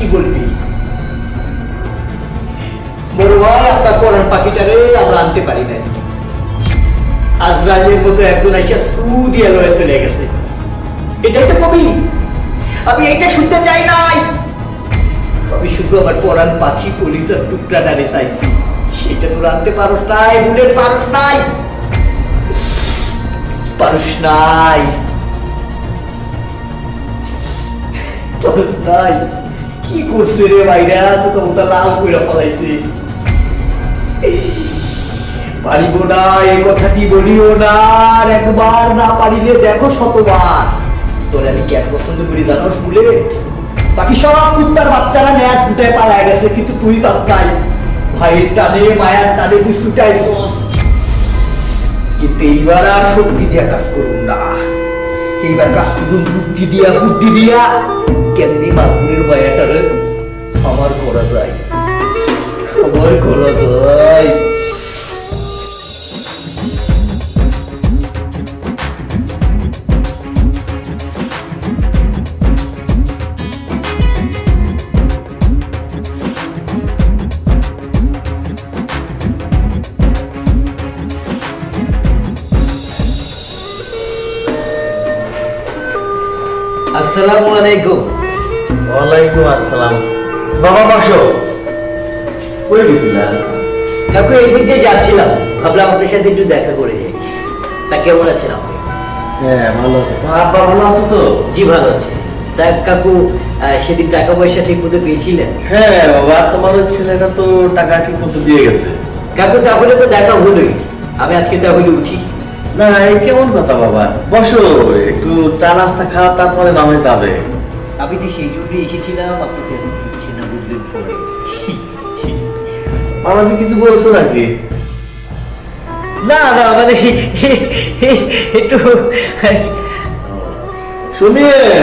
কি বলবি? বড়ুয়ার করার আমরা আনতে পারি নাই। মতো একজন আইসা চলে গেছে। এটাই তো কবি। আমি এইটা শুনতে চাই নাই। শুধু আমার পাখি টুকরা চাইছি। সেটা তোর আনতে পারস নাই বুলেট পারস নাই। পারস নাই। নাই। কি করছে রে ভাইরা তোকে ওটা লাল করে ফলাইছে। পারিব না এই কথাটি বলিও না একবার না পারিলে দেখো শতবার। তোরে আমি কেন পছন্দ করি জানোস বলে বাকি সব কুত্তার বাচ্চারা ন্যাচ ছুটে পালায় গেছে, কিন্তু তুই যাত্রাই ভাইয়ের টানে, মায়ার টানে তুই ছুটাইছ কিন্তু এইবার আর শক্তি দিয়া কাজ করুন না। এইবার করুন বুদ্ধি দিয়া বুদ্ধি দিয়া। কেমনি মাগুরের মায়াটারে আমার করা যায়? আমার করা যায়। আসসালামু আলাইকুম। ওয়ালাইকুম আসসালাম। বাবা বসো। কই গেছিলেন কাকু যাচ্ছিলাম। ভাবলাম আপনার সাথে একটু দেখা করে যাই। তা কেমন আছেন আপনি? হ্যাঁ ভালো আছে। তোমার আব্বা ভালো আছে তো? জি ভালো আছে। তা কাকু সেদিন টাকা পয়সা ঠিক মতো পেয়েছিলেন? হ্যাঁ বাবা তোমার ওই ছেলেটা তো টাকা ঠিক মতো দিয়ে গেছে। কাকু তাহলে তো দেখা হলোই। আমি আজকে তাহলে উঠি। না এই কেমন কথা বাবা? বসো একটু চা নাস্তা খাওয়া তারপরে নামে যাবে। আমি তো সেই জন্যই এসেছিলাম আপনাকে দিচ্ছি না বুঝলেন পরে কিছু বলছো নাকি? না না মানে একটু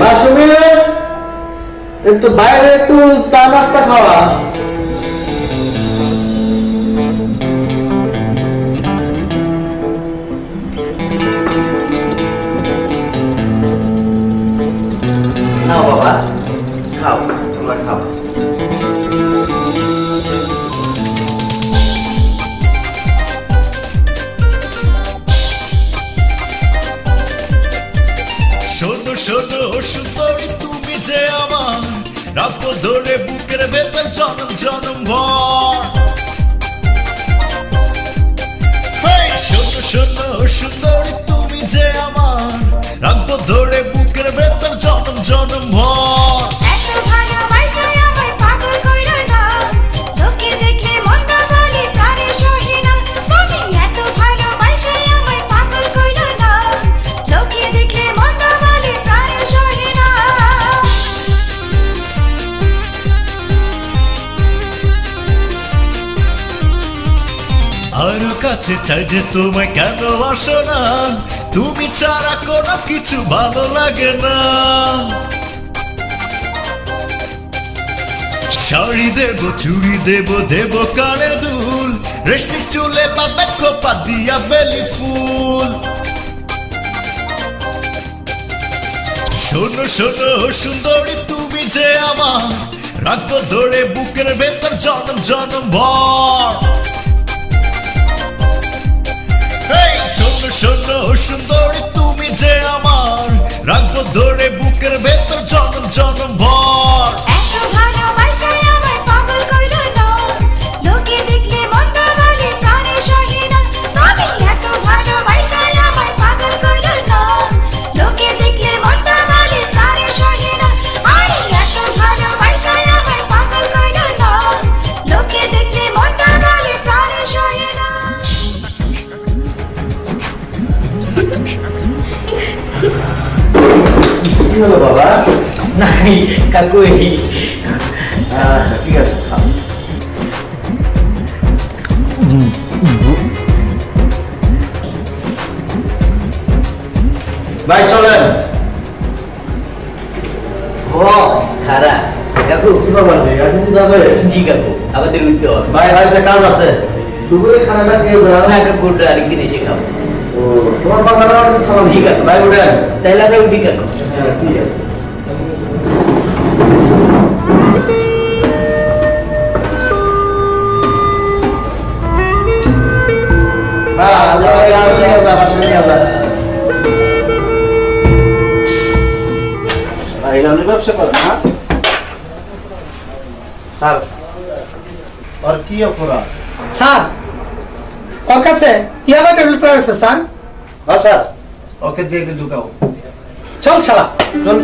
মা সুমিয়ে একটু বাইরে একটু চা নাস্তা খাওয়া। শোনো, সুন্দরী, তুমি যে আমার রাখব ধরে বুকের ভেতর জনম জনম ভর। শোনো শোনো, সুন্দরী, তুমি যে আমার রাখব ধরে বুকের ভেতর জনম জনম ভর। চাই যে তোমায় কেন আসো না? তুমি ছাড়া কোনো কিছু ভালো লাগে না। শাড়ি দেব, চুড়ি দেব দেব কানের দুল, রেশমি চুলে পাতা খোপা দিয়া বেলি ফুল। শোনো শোনো, সুন্দরী, তুমি যে আমার রাখব ধরে বুকের ভেতর জনম জনম ভর। শোনো শোনো, সুন্দরী, তুমি যে আমার। রাখব ধরে বুকের ভেতর জনম জনম ভর। এত ভালোবাসায় হলো বাবা? নাই কাকু এই। আচ্ছা ঠিক আছে ভাই চলেন। ও খারাপ কাকু কি বাবা জি আপনি কি যাবে? জি কাকু আমাদের উঠতে হবে। ভাই বাড়িতে কাজ আছে। দুপুরে খানাটা খেয়ে যাও। না কাকু ওটা আরেকদিন এসে খাব। তোমার বাবার সালাম জি কাকু ভাই উঠেন কাকু হ্যাঁ ঠিক আছে। নাও, ব্যবসা করে না? স্যার। আর কি অপরাধ? স্যার কাছে? ইয়াবা টেবিল প্লেয়ার আছে স্যার। হ্যাঁ স্যার। ওকে জেলে ঢুকাও। চল শালা চল।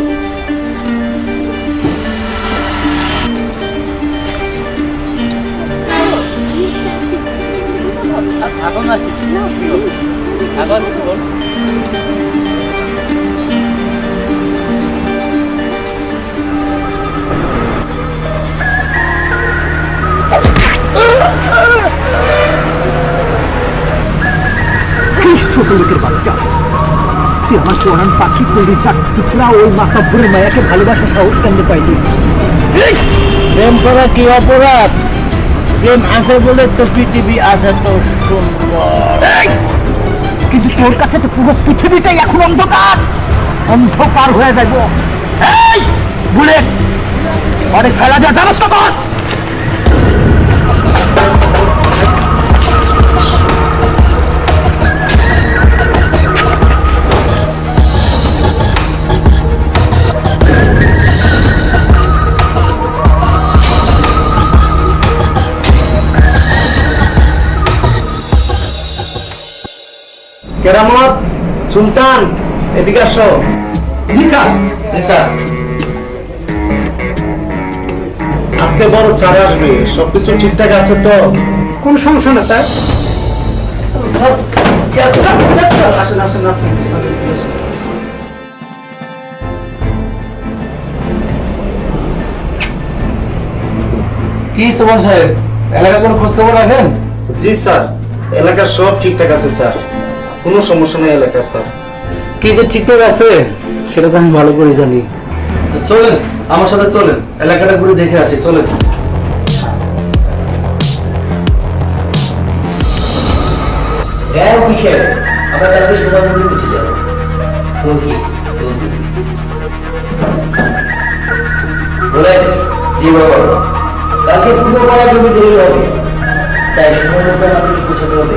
ছোট লোকের বাচ্চা। তুই আমার পাখি তৈরি ওই মায়াকে ভালোবাসা সাহস কেন প্রেম করা কি অপরাধ? প্রেম আছে বলে তো পৃথিবী আছে তো কিন্তু তোর কাছে তো পুরো পৃথিবীটাই এখন অন্ধকার। অন্ধকার হয়ে যাইব। এই! বুলেট! অনেক খেলা যা ব্যবস্থা কর! সুলতান এদিকে আসো। জি স্যার। জি স্যার। আজকে বড় ছাড় আসবে সবকিছু ঠিকঠাক আছে তো? কোন সমস্যা না স্যার। আসেন আসেন আসেন। কি সুমন সাহেব? এলাকা কোনো খোঁজ খবর রাখেন? জি স্যার এলাকার সব ঠিকঠাক আছে স্যার। কোনো সমস্যা নাই এলাকার স্যার। কি যে ঠিকঠাক আছে সেটা তো আমি ভালো করে জানি। চলেন আমার সাথে চলেন এলাকাটা ঘুরে দেখে আসি চলেন। হ্যাঁ আমরা কালকে যাব। ওকে বলে কালকে জমি দেরি হবে তাই সময় মতো আমাদের পৌঁছাতে হবে।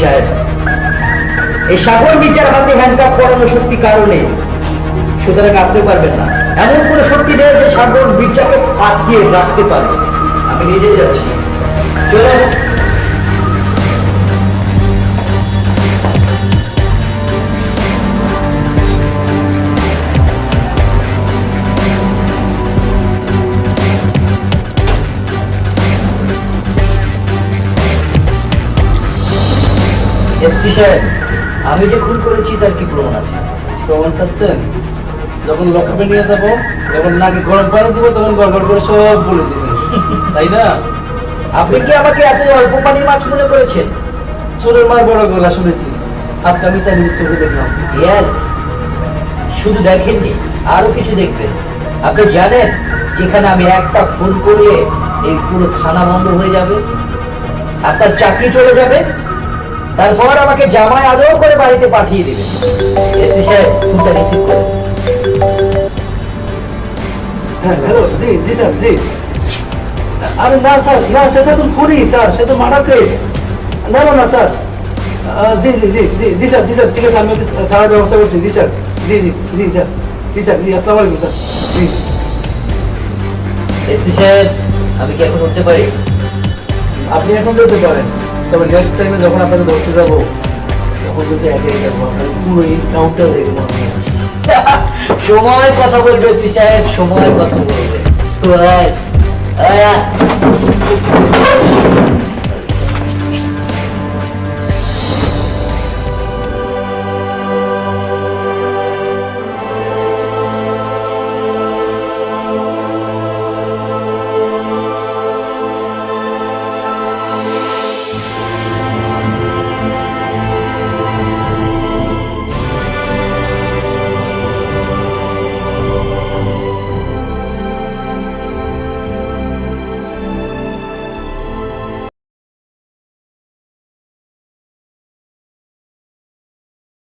সাহেব। এই সাগর বিচার হাতে হ্যান্ডকাপ করানো সত্যি কারণে। সুতরাং আপনি পারবেন না। এমন কোন শক্তি নেই সাগর বিচারকে আটকিয়ে রাখতে পারে। আমি নিজে যাচ্ছি। চলে সাহেব আমি যে খুন করেছি, তার কি প্রমাণ আছে? প্রমাণ চাচ্ছেন? যখন লক্ষ্যে নিয়ে যাব, যখন নাকি গরম পানি দিব, তখন গড়গড় করে সব বলে দিবেন। তাই না? আপনি কি আমাকে এত অল্প পানির মাছ মনে করেছেন? চোরের মার বড় গলা শুনেছি। আজকে আমি তাই চোখে দেখলাম। ইয়েস শুধু দেখেননি, আরও কিছু দেখবেন। আপনি জানেন, যেখানে আমি একটা ফোন করলে এই পুরো থানা বন্ধ হয়ে যাবে? আপনার চাকরি চলে যাবে? তারপর আমাকে জামাই আদর করে বাড়িতে পাঠিয়ে দেবেন এসপি সাহেব ফোনটা রিসিভ করুন হ্যাঁ হ্যালো জি জি স্যার জি। আরে না স্যার না সেটা তো খুনি স্যার সে তো মার্ডার কেস না না না স্যার। জি জি জি জি জি স্যার জি স্যার ঠিক আছে আমি ছাড়ার ব্যবস্থা করছি জি স্যার। জি জি জি স্যার জি স্যার জি আসসালামু আলাইকুম স্যার জি। এসপি সাহেব আমি কি এখন উঠতে পারি? আপনি এখন যেতে পারেন। তবে নেক্সট টাইমে যখন আপনাকে ধরতে যাব, তখন যদি একে পুরো ইনকাউন্টার দেখব আমি। সময় কথা বলবে এসপি সাহেব, সময় কথা বলবে। তো আয়।